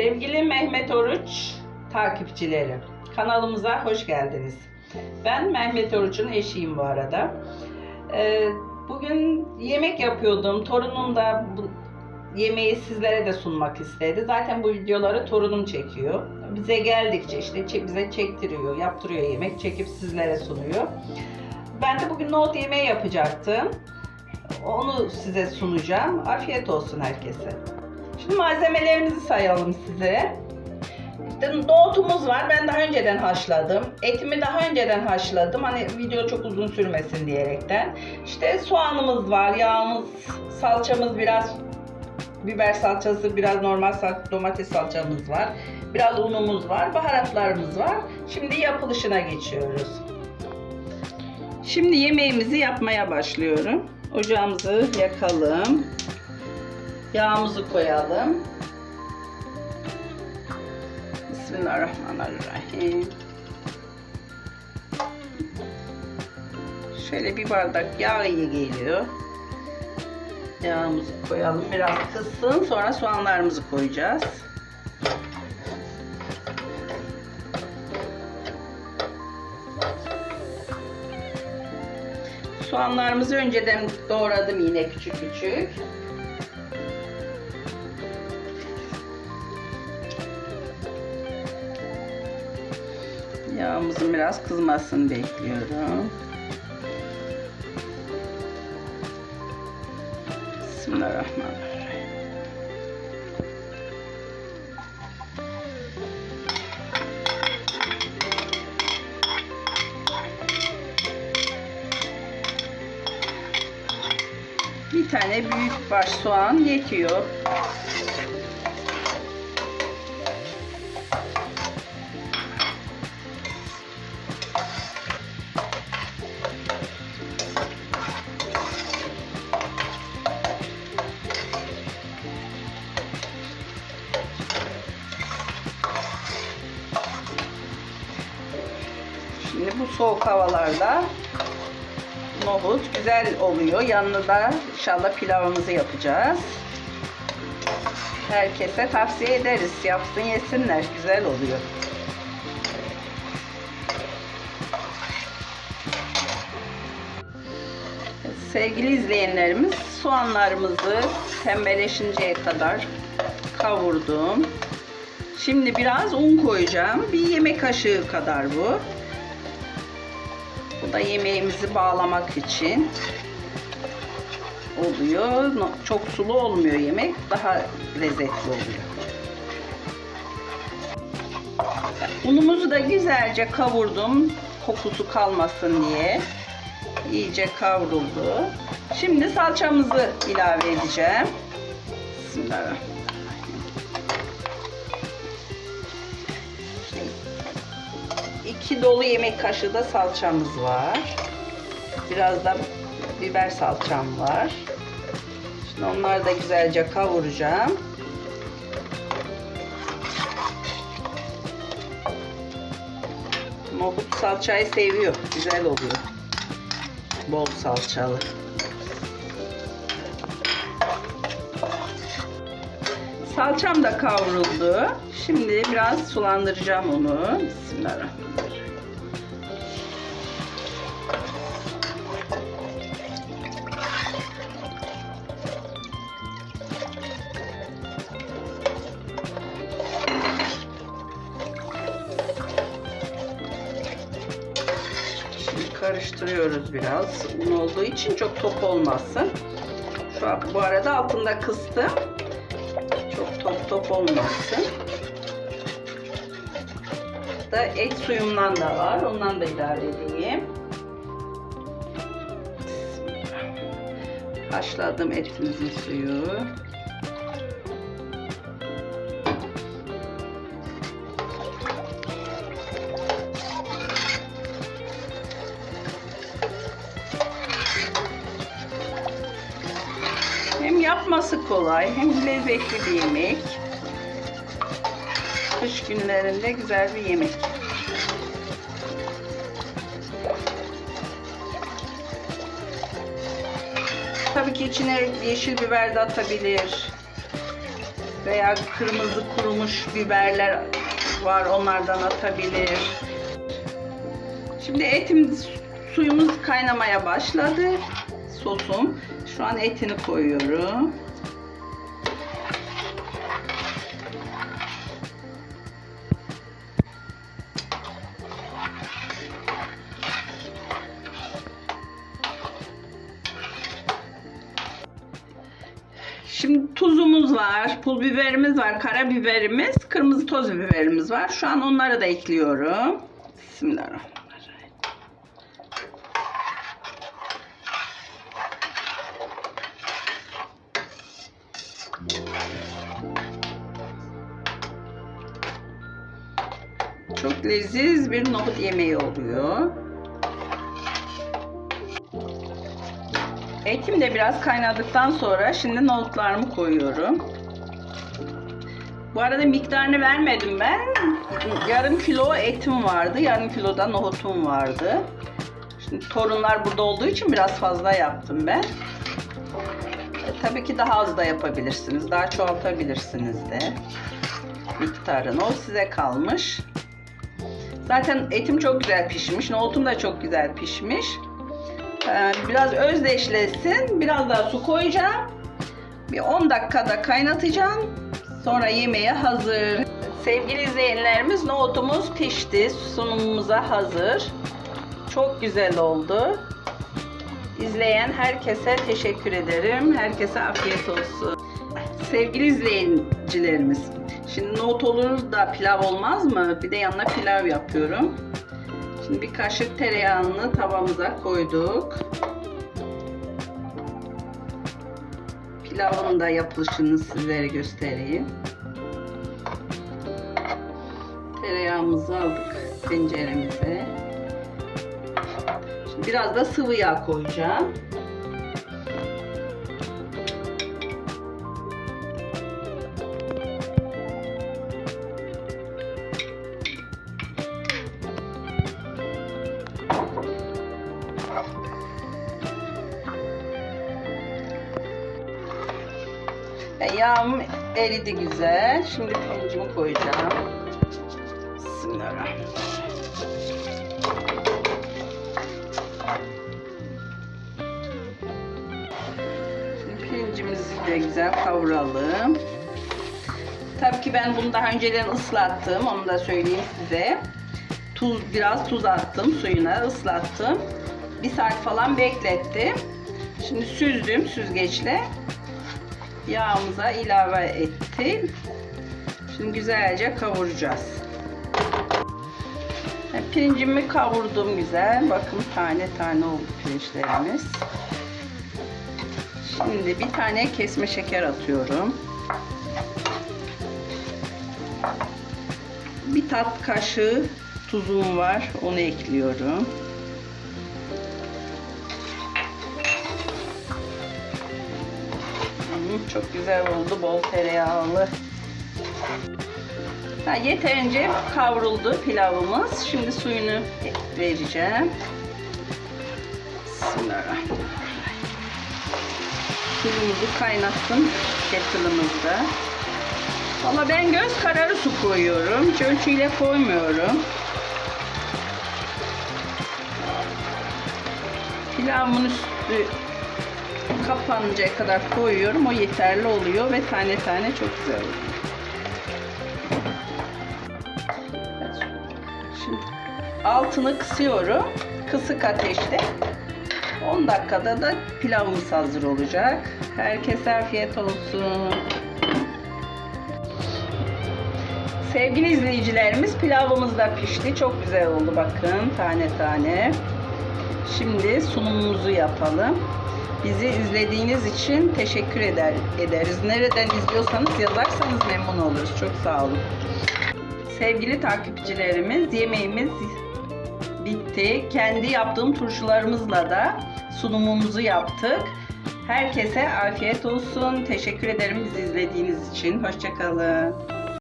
Sevgili Mehmet Oruç takipçileri, kanalımıza hoş geldiniz. Ben Mehmet Oruç'un eşiyim bu arada. Ee, bugün yemek yapıyordum. Torunum da yemeği sizlere de sunmak istedi. Zaten bu videoları torunum çekiyor. Bize geldikçe işte bize çektiriyor, yaptırıyor yemek, çekip sizlere sunuyor. Ben de bugün nohut yemeği yapacaktım. Onu size sunacağım. Afiyet olsun herkese. Şimdi malzemelerimizi sayalım size. İşte nohutumuz var. Ben daha önceden haşladım. Etimi daha önceden haşladım. Hani video çok uzun sürmesin diyerekten. İşte soğanımız var, yağımız, salçamız biraz biber salçası, biraz normal domates salçamız var. Biraz unumuz var, baharatlarımız var. Şimdi yapılışına geçiyoruz. Şimdi yemeğimizi yapmaya başlıyorum. Ocağımızı yakalım. Yağımızı koyalım. Bismillahirrahmanirrahim. Şöyle bir bardak yağ iyi geliyor. Yağımızı koyalım. Biraz kızsın. Sonra soğanlarımızı koyacağız. Soğanlarımızı önceden doğradım yine küçük küçük. Yağımızın biraz kızmasını bekliyorum. Bismillahirrahmanirrahim. Bir tane büyük baş soğan yetiyor. Bu soğuk havalarda nohut güzel oluyor. Yanında da inşallah pilavımızı yapacağız. Herkese tavsiye ederiz. Yapsın yesinler. Güzel oluyor. Sevgili izleyenlerimiz soğanlarımızı pembeleşinceye kadar kavurdum. Şimdi biraz un koyacağım. Bir yemek kaşığı kadar bu. Da yemeğimizi bağlamak için oluyor. Çok sulu olmuyor yemek. Daha lezzetli oluyor. Unumuzu da güzelce kavurdum. Kokusu kalmasın diye. İyice kavruldu. Şimdi salçamızı ilave edeceğim. Bismillahirrahmanirrahim. İki dolu yemek kaşığı da salçamız var. Biraz da biber salçam var. Şimdi onları da güzelce kavuracağım. Nohut salçayı seviyor. Güzel oluyor. Bol salçalı. Salçam da kavruldu. Şimdi biraz sulandıracağım onu. Bismillahirrahmanirrahim. Karıştırıyoruz biraz. Un olduğu için çok top olmasın. Şu an bu arada altında kıstım. Çok top top olmasın. Da et suyumdan da var. Ondan da ilave edeyim. Haşladım etimizin suyu. Yapması kolay hem lezzetli bir yemek. Kış günlerinde güzel bir yemek. Tabii ki içine yeşil biber de atabilir. Veya kırmızı kurumuş biberler var onlardan atabilir. Şimdi etim suyumuz kaynamaya başladı. Sosum. Şu an etini koyuyorum. Şimdi tuzumuz var, pul biberimiz var, karabiberimiz, kırmızı toz biberimiz var. Şu an onları da ekliyorum. Bismillahirrahmanirrahim. Çok leziz bir nohut yemeği oluyor. Etim de biraz kaynadıktan sonra şimdi nohutlarımı koyuyorum. Bu arada miktarını vermedim ben. Yarım kilo etim vardı. Yarım kiloda nohutum vardı. Şimdi torunlar burada olduğu için biraz fazla yaptım ben. E, tabii ki daha az da yapabilirsiniz. Daha çoğaltabilirsiniz de. Miktarını. O size kalmış. Zaten etim çok güzel pişmiş. Nohutum da çok güzel pişmiş. Ee, biraz özdeşleşsin. Biraz daha su koyacağım. Bir 10 dakikada kaynatacağım. Sonra yemeğe hazır. Sevgili izleyenlerimiz nohutumuz pişti. Sunumumuza hazır. Çok güzel oldu. İzleyen herkese teşekkür ederim. Herkese afiyet olsun. Sevgili izleyicilerimiz, şimdi nohut olur da pilav olmaz mı? Bir de yanına pilav yapıyorum. Şimdi bir kaşık tereyağını tavamıza koyduk. Pilavın da yapılışını sizlere göstereyim. Tereyağımızı aldık tenceremize. Şimdi biraz da sıvı yağ koyacağım. Yağım eridi güzel. Şimdi pirincimi koyacağım. Bismillahirrahmanirrahim. Şimdi pirincimizi de güzel kavuralım. Tabii ki ben bunu daha önceden ıslattım. Onu da söyleyeyim size. Tuz biraz tuz attım suyuna ıslattım. Bir saat falan beklettim. Şimdi süzdüm süzgeçle yağımıza ilave ettim. Şimdi güzelce kavuracağız. Pirincimi kavurdum güzel. Bakın tane tane oldu pirinçlerimiz. Şimdi bir tane kesme şeker atıyorum. Bir tat kaşığı tuzum var. Onu ekliyorum. Çok güzel oldu. Bol tereyağlı. Ha, yeterince kavruldu pilavımız. Şimdi suyunu vereceğim. Bismillahirrahmanirrahim. Suyumuzu kaynatsın kettle'ımızda. Valla ben göz kararı su koyuyorum. Hiç koymuyorum. Pilavımın üstü kapanıncaya kadar koyuyorum. O yeterli oluyor ve tane tane çok güzel oluyor. Şimdi altını kısıyorum. Kısık ateşte. 10 dakikada da pilavımız hazır olacak. Herkese afiyet olsun. Sevgili izleyicilerimiz pilavımız da pişti. Çok güzel oldu bakın tane tane. Şimdi sunumumuzu yapalım. Bizi izlediğiniz için teşekkür eder, ederiz. Nereden izliyorsanız yazarsanız memnun oluruz. Çok sağ olun. Sevgili takipçilerimiz yemeğimiz bitti. Kendi yaptığım turşularımızla da sunumumuzu yaptık. Herkese afiyet olsun. Teşekkür ederim bizi izlediğiniz için. Hoşçakalın.